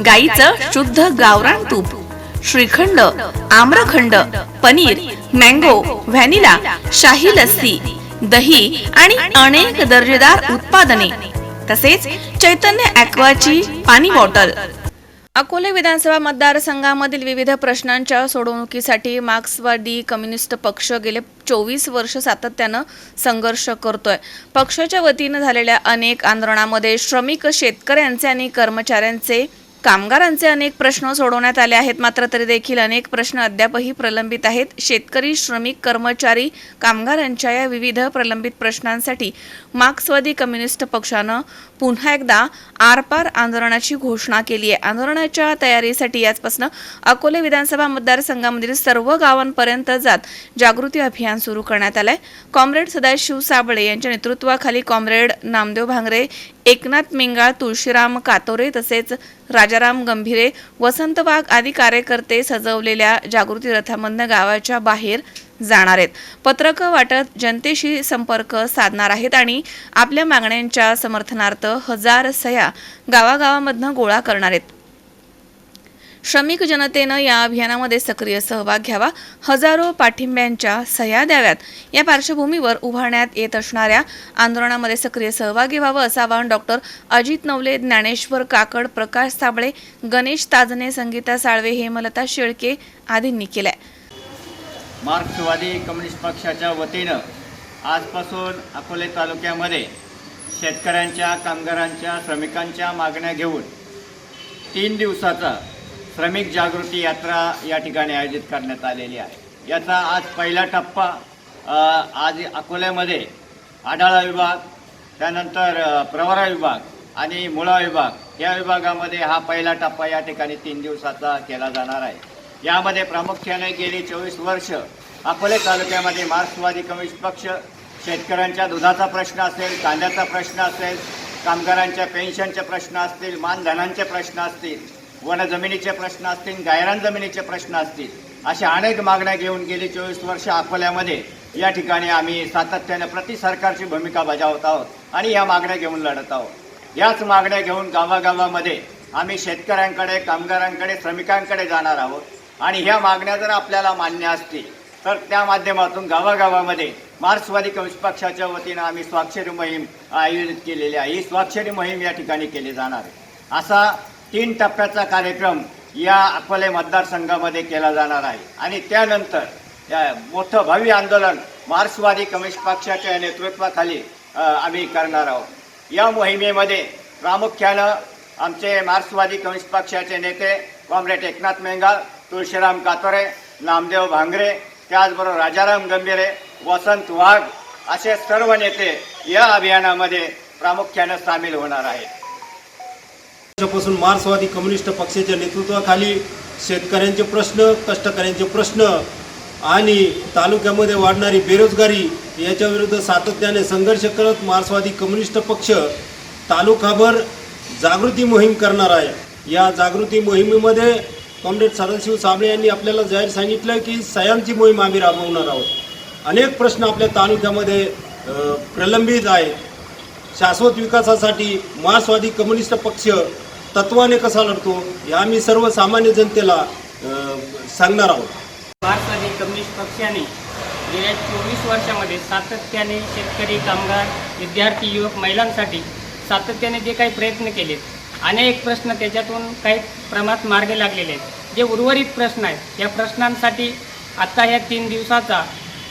गाईचं शुद्ध गावरान तूप श्रीखंड आम्रखंड पनीर मँगो व्हॅनिला शाही लस्सी दही आणि अनेक दर्जेदार उत्पादने तसेच चैतन्य ॲक्वाची पाणी बॉटल. अकोले विधानसभा मतदारसंघामधील विविध प्रश्नांच्या सोडवणुकीसाठी मार्क्सवादी कम्युनिस्ट पक्ष गेले चोवीस वर्ष सातत्यानं संघर्ष करतोय. पक्षाच्या वतीनं झालेल्या अनेक आंदोलनामध्ये श्रमिक शेतकऱ्यांचे आणि कर्मचाऱ्यांचे कामगारांचे अनेक प्रश्न सोडवण्यात आले आहेत. मात्र तरी देखील अनेक प्रश्न अद्यापही प्रलंबित आहेत. शेतकरी श्रमिक कर्मचारी कामगारांच्या या विविध प्रलंबित प्रश्नांसाठी मार्क्सवादी कम्युनिस्ट पक्षानं पुन्हा एकदा आरपार आंदोलनाची घोषणा केली आहे. आंदोलनाच्या तयारीसाठी आजपासून अकोले विधानसभा मतदारसंघामधील सर्व गावांपर्यंत जात जागृती अभियान सुरू करण्यात आलंय. कॉम्रेड सदाशिव साबळे यांच्या नेतृत्वाखाली कॉम्रेड नामदेव भांगरे एकनाथ मेंगाळ तुळशीराम कातोरे तसेच राजाराम गंभीरे वसंत वाघ आदी कार्यकर्ते सजवलेल्या जागृती रथामधनं गावाच्या बाहेर जाणार आहेत. पत्रकं वाटत जनतेशी संपर्क साधणार आहेत आणि आपल्या मागण्यांच्या समर्थनार्थ हजार सह्या गावागावामधनं गोळा करणार आहेत. श्रमिक जनतेनं या अभियानामध्ये सक्रिय सहभाग घ्यावा हजारो पाठिंब्यांच्या सह्या द्याव्यात. या पार्श्वभूमीवर उभारण्यात येत असणाऱ्या आंदोलनामध्ये सक्रिय सहभागी व्हावं असं आवाहन डॉक्टर अजित नवले ज्ञानेश्वर काकड प्रकाश साबळे गणेश ताजने संगीता साळवे हेमलता शेळके आदींनी केलंय. मार्क्सवादी कम्युनिस्ट पक्षाच्या वतीनं आजपासून अकोले तालुक्यामध्ये शेतकऱ्यांच्या कामगारांच्या श्रमिकांच्या मागण्या घेऊन तीन दिवसाचा श्रमिक जागृती यात्रा या ठिकाणी आयोजित करण्यात आलेली आहे. याचा आज पहिला टप्पा आज अकोल्यामध्ये आढाळा विभाग त्यानंतर प्रवरा विभाग आणि मुळा विभाग या विभागामध्ये हा पहिला टप्पा या ठिकाणी तीन दिवसाचा केला जाणार आहे. यामध्ये प्रामुख्याने गेली चोवीस वर्ष अकोले तालुक्यामध्ये मार्क्सवादी कम्युनिस्ट पक्ष शेतकऱ्यांच्या दुधाचा प्रश्न असेल कांद्याचा प्रश्न असेल कामगारांच्या पेन्शनचे प्रश्न असतील मानधनांचे प्रश्न असतील वन जमिनीचे प्रश्न असतील गायरान जमिनीचे प्रश्न असतील अशा अनेक मागण्या घेऊन गेली चोवीस वर्ष अकोल्यामध्ये. या ठिकाणी आम्ही सातत्याने प्रति सरकारची भूमिका बजावत आहोत आणि या मागण्या घेऊन लढत आहोत. याच मागण्या घेऊन गावागावामध्ये आम्ही शेतकऱ्यांकडे कामगारांकडे श्रमिकांकडे जाणार आहोत. आणि ह्या मागण्या जर आपल्याला मान्य असतील तर त्या माध्यमातून गावागावामध्ये मार्क्सवादी कम्युनिस्ट पक्षाच्या वतीनं आम्ही स्वाक्षरी मोहीम आयोजित केलेली आहे. ही स्वाक्षरी मोहीम या ठिकाणी केली जाणार आहे. असा तीन टप्प्याचा कार्यक्रम या अकोले मतदारसंघामध्ये केला जाणार आहे. आणि त्यानंतर या मोठं भव्य आंदोलन मार्क्सवादी कम्युनिस्ट पक्षाच्या नेतृत्वाखाली आम्ही करणार आहोत. या मोहिमेमध्ये प्रामुख्यानं आमचे मार्क्सवादी कम्युनिस्ट पक्षाचे नेते कॉम्रेड एकनाथ मेंगाल तुळशीराम कातोरे नामदेव भांगरे त्याचबरोबर राजाराम गंभीरे वसंत वाघ असे सर्व नेते या अभियानामध्ये प्रामुख्यानं सामील होणार आहेत. वर्षापासून मार्क्सवादी कम्युनिस्ट पक्षाच्या नेतृत्वाखाली शेतकऱ्यांचे प्रश्न कष्टकऱ्यांचे प्रश्न आणि तालुक्यामध्ये वाढणारी बेरोजगारी याच्या विरुद्ध सातत्याने संघर्ष करत मार्क्सवादी कम्युनिस्ट पक्ष तालुकाभर जागृती मोहीम करणार आहे. या जागृती मोहिमेमध्ये कॉम्रेड सदाशिव साबळे यांनी आपल्याला जाहीर सांगितलं की सयांची मोहीम आम्ही राबवणार आहोत. अनेक प्रश्न आपल्या तालुक्यामध्ये प्रलंबित आहेत. शाश्वत विकासासाठी मार्क्सवादी कम्युनिस्ट पक्ष तत्वाने कसा लढतो हे आम्ही सर्वसामान्य जनतेला सांगणार आहोत. मार्क्सवादी कम्युनिस्ट पक्षाने गेल्या चोवीस वर्षामध्ये सातत्याने शेतकरी कामगार विद्यार्थी युवक महिलांसाठी सातत्याने जे काही प्रयत्न केलेत अनेक प्रश्न त्याच्यातून काही प्रमाणात मार्गे लागलेले आहेत. जे उर्वरित प्रश्न आहेत या प्रश्नांसाठी आत्ता ह्या तीन दिवसाचा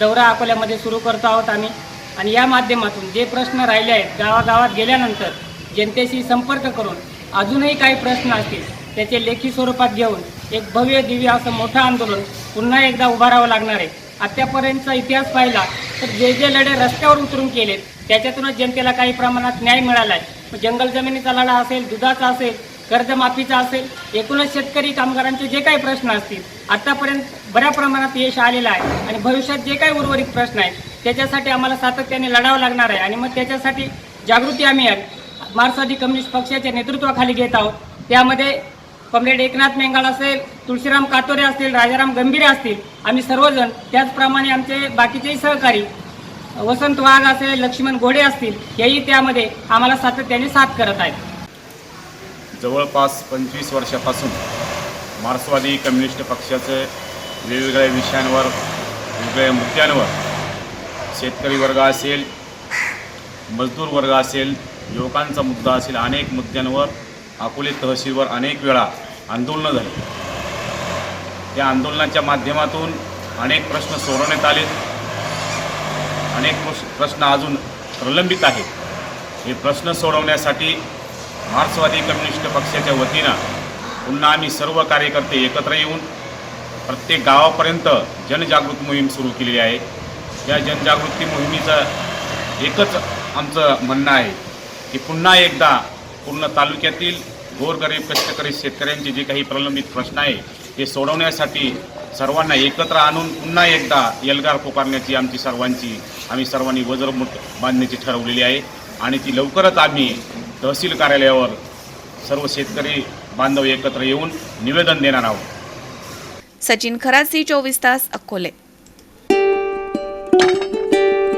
दौरा अकोल्यामध्ये सुरू करतो आहोत आम्ही. आणि या माध्यमातून जे प्रश्न राहिले आहेत गावागावात गेल्यानंतर जनतेशी संपर्क करून अजूनही काही प्रश्न असतील त्याचे लेखी स्वरूपात घेऊन एक भव्य दिव्य असं मोठं आंदोलन पुन्हा एकदा उभारावं लागणार आहे. आत्तापर्यंतचा इतिहास पाहिला तर जे जे लढे रस्त्यावर उतरून केलेत त्याच्यातूनच जनतेला काही प्रमाणात न्याय मिळाला आहे जंगल जमिनीचा लढा असेल दुधाचा असेल कर्जमाफीचा असेल एकूणच शेतकरी कामगारांचे जे काही प्रश्न असतील आतापर्यंत बऱ्या प्रमाणात यश आलेलं आहे. आणि भविष्यात जे काही उर्वरित प्रश्न आहेत त्याच्यासाठी आम्हाला सातत्याने लढावं लागणार आहे. आणि मग त्याच्यासाठी जागृती आम्ही मार्क्सवादी कम्युनिस्ट पक्षाच्या नेतृत्वाखाली घेत आहोत. त्यामध्ये कॉम्रेड एकनाथ मेंगाळ असेल तुळशीराम कातोरे असतील राजाराम गंभीरे असतील आम्ही सर्वजण त्याचप्रमाणे आमचे बाकीचेही सहकारी वसंत वाघ असेल लक्ष्मण घोडे असतील हेही त्यामध्ये आम्हाला सातत्याने साथ करत आहेत. जवळपास पंचवीस वर्षापासून मार्क्सवादी कम्युनिस्ट पक्षाचे वेगवेगळ्या विषयांवर वेगवेगळ्या मुद्द्यांवर शेतकरी वर्ग असेल मजदूर वर्ग असेल युवकांचा मुद्दा असेल अनेक मुद्द्यांवर अकोले तहसीलवर अनेक वेळा आंदोलनं झाली. त्या आंदोलनाच्या माध्यमातून अनेक प्रश्न सोडवण्यात आले अनेक प्रश्न अजून प्रलंबित आहेत. हे प्रश्न सोडवण्यासाठी मार्क्सवादी कम्युनिस्ट पक्षाच्या वतीनं पुन्हा आम्ही सर्व कार्यकर्ते एकत्र येऊन प्रत्येक गावापर्यंत जनजागृती मोहीम सुरू केलेली आहे. या जनजागृती मोहिमेचं एकच आमचं म्हणणं आहे की पुन्हा एकदा पूर्ण तालुक्यातील गोरगरीब कष्टकरी शेतकऱ्यांचे जे काही प्रलंबित प्रश्न आहे ते सोडवण्यासाठी सर्वांना एकत्र आणून पुन्हा एकदा एल्गार पुकारण्याची आमची सर्वांची आम्ही सर्वांनी वज्रमुठ बांधण्याची ठरवलेली आहे. आणि ती लवकरच आम्ही तहसील कार्यालयावर सर्व शेतकरी बांधव एकत्र येऊन निवेदन देणार आहोत. सचिन खरासी चोवीस तास अकोले.